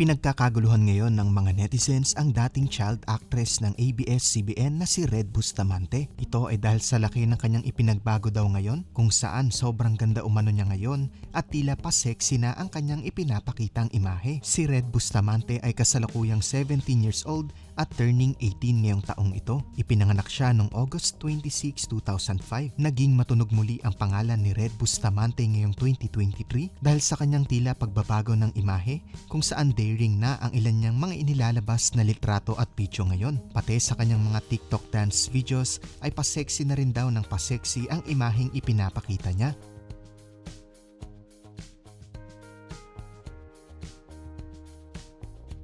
Pinagkakaguluhan ngayon ng mga netizens ang dating child actress ng ABS-CBN na si Red Bustamante. Ito ay dahil sa laki ng kanyang ipinagbago daw ngayon kung saan sobrang ganda umano niya ngayon at tila pa sexy na ang kanyang ipinapakitang imahe. Si Red Bustamante ay kasalukuyang 17 years old at turning 18 ngayong taong ito. Ipinanganak siya noong August 26, 2005. Naging matunog muli ang pangalan ni Red Bustamante ngayong 2023 dahil sa kanyang tila pagbabago ng imahe kung saan daring na ang ilan niyang mga inilalabas na litrato at video ngayon. Pati sa kanyang mga TikTok dance videos ay pasexy na rin daw ng pasexy ang imaheng ipinapakita niya.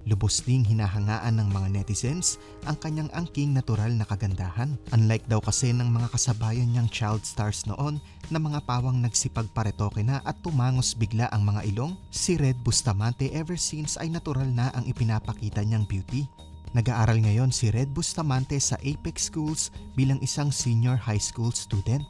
Lubos ding hinahangaan ng mga netizens ang kanyang angking natural na kagandahan. Unlike daw kasi ng mga kasabayan niyang child stars noon na mga pawang nagsipagparetoke na at tumangos bigla ang mga ilong, si Red Bustamante ever since ay natural na ang ipinapakita niyang beauty. Nag-aaral ngayon si Red Bustamante sa Apex Schools bilang isang senior high school student.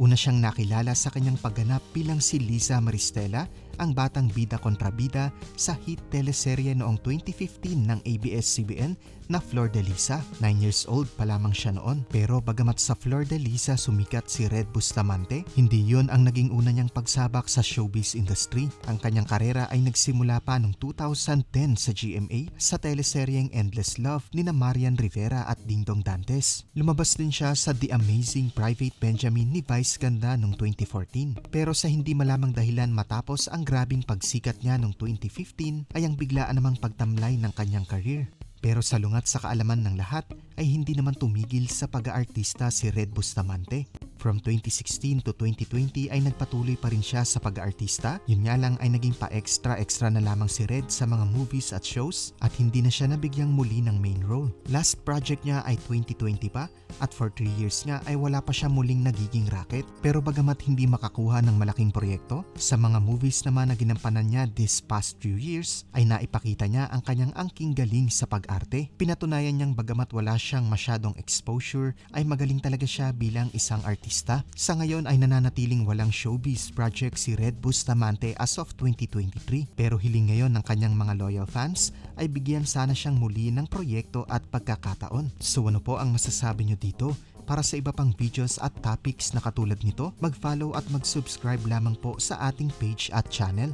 Una siyang nakilala sa kanyang pagganap bilang si Lisa Maristela, ang batang bida kontra bida sa hit teleserye noong 2015 ng ABS-CBN na Flor de Lisa. 9 years old pa lamang siya noon. Pero bagamat sa Flor de Lisa sumikat si Red Bustamante, hindi yon ang naging una niyang pagsabak sa showbiz industry. Ang kanyang karera ay nagsimula pa noong 2010 sa GMA sa teleseryeng Endless Love ni na Marian Rivera at Dingdong Dantes. Lumabas din siya sa The Amazing Private Benjamin ni Vice Ganda noong 2014. Pero sa hindi malamang dahilan matapos ang grabing pagsikat niya noong 2015 ay ang biglaan namang pagtamlay ng kanyang career. Pero sa lungat sa kaalaman ng lahat ay hindi naman tumigil sa pag-aartista si Red Bustamante. From 2016 to 2020 ay nagpatuloy pa rin siya sa pag-aartista. Yun nga lang ay naging pa-extra-extra na lamang si Red sa mga movies at shows at hindi na siya nabigyang muli ng main role. Last project niya ay 2020 pa at for 3 years nga ay wala pa siya muling nagiging racket. Pero bagamat hindi makakuha ng malaking proyekto, sa mga movies naman na ginampanan niya this past few years ay naipakita niya ang kanyang angking galing sa pag-arte. Pinatunayan niyang bagamat wala siyang masyadong exposure ay magaling talaga siya bilang isang artista. Sa ngayon ay nananatiling walang showbiz project si Red Bustamante as of 2023 pero hiling ngayon ng kanyang mga loyal fans ay bigyan sana siyang muli ng proyekto at pagkakataon. So ano po ang masasabi niyo dito? Para sa iba pang videos at topics na katulad nito, mag-follow at mag-subscribe lamang po sa ating page at channel.